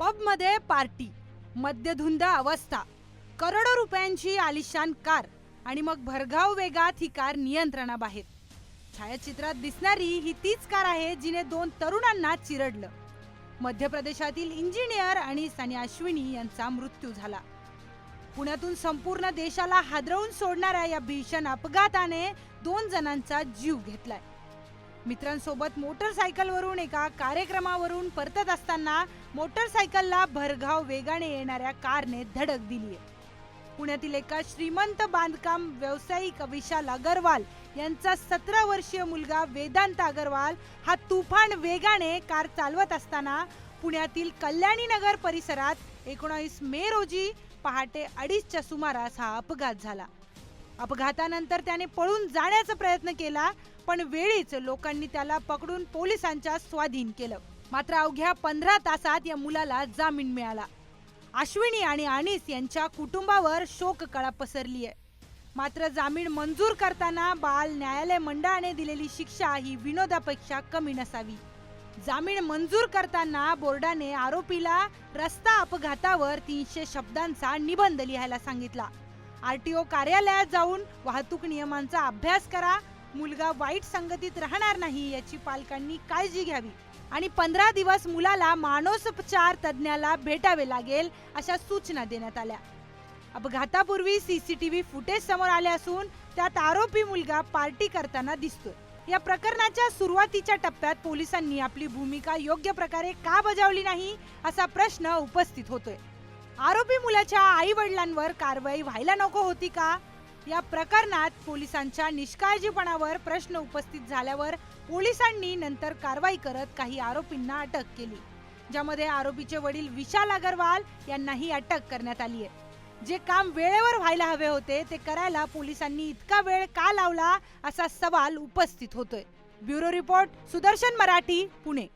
पबमध्ये पार्टी मद्यधुंद अवस्था करोडो रुपयांची आलिशान कार आणि मग भरघाव वेगात ही कार नियंत्रणाबाहेर. छायाचित्रात दिसणारी ही तीच कार आहे जिने दोन तरुणांना चिरडलं. मध्य प्रदेशातील इंजिनियर आणि सनी अश्विनी यांचा मृत्यू झाला. पुण्यातून संपूर्ण देशाला हादरवून सोडणाऱ्या या भीषण अपघाताने दोन जणांचा जीव घेतलाय. मित्रांसोबत मोटरसायकलवरून एका कार्यक्रमावरून परतत असताना मोटरसायकलला भरघाव वेगाने येणाऱ्या कारने धडक दिलीय. पुण्यातील एका श्रीमंत बांधकाम व्यावसायिक विशाल अगरवाल यांचा सतरा वर्षीय मुलगा वेदांत अगरवाल हा तुफान वेगाने कार चालवत असताना पुण्यातील कल्याणी नगर परिसरात एकोणावीस मे रोजी पहाटे अडीचच्या सुमारास हा अपघात झाला. अपघातानंतर त्याने पळून जाण्याचा प्रयत्न केला पण वेळीच लोकांनी त्याला पकडून पोलिसांच्या स्वाधीन केलं. मात्र अवघ्या पंधरा तासात या मुलाला जामीन मिळाला. अश्विनी आणि अनिस यांच्या कुटुंबावर शोककळा पसरली आहे मात्र जामीन मंजूर करताना बाल न्यायालय मंडळाने दिलेली शिक्षा ही विनोदापेक्षा कमी नसावी. जामीन मंजूर करताना बोर्डाने आरोपीला रस्ता अपघातावर तीनशे शब्दांचा निबंध लिहायला सांगितला. आर टी ओ कार्यालयात जाऊन वाहतूक नियमांचा अभ्यास करा. मुलगा वाईट संगतीत राहणार नाही याची पालकांनी काळजी घ्यावी. आणि पंधरा दिवस मुलाला मानसोपचार तज्ज्ञाला भेटावे लागेल अशा सूचना देण्यात आल्या. अपघातापूर्वी सीसीटीव्ही फुटेज समोर आले असून त्यात आरोपी मुलगा पार्टी करताना दिसतोय. या प्रकरणाच्या सुरुवातीच्या टप्प्यात पोलिसांनी आपली भूमिका योग्य प्रकारे का बजावली नाही असा प्रश्न उपस्थित होतोय. आरोपी मुलाच्या आई वडिलांवर कारवाई व्हायला नको होती का? या प्रकरणात पोलिसांच्या निष्काळजीपणावर प्रश्न उपस्थित झाल्यावर पोलिसांनी नंतर कारवाई करत काही आरोपींना अटक केली ज्यामध्ये आरोपीचे वडील विशाल अगरवाल यांनाही अटक करण्यात आली आहे. जे काम वेळेवर व्हायला हवे होते ते करायला पोलिसांनी इतका वेळ का लावला असा सवाल उपस्थित होतोय. Bureau report Sudarshan Marathi Pune.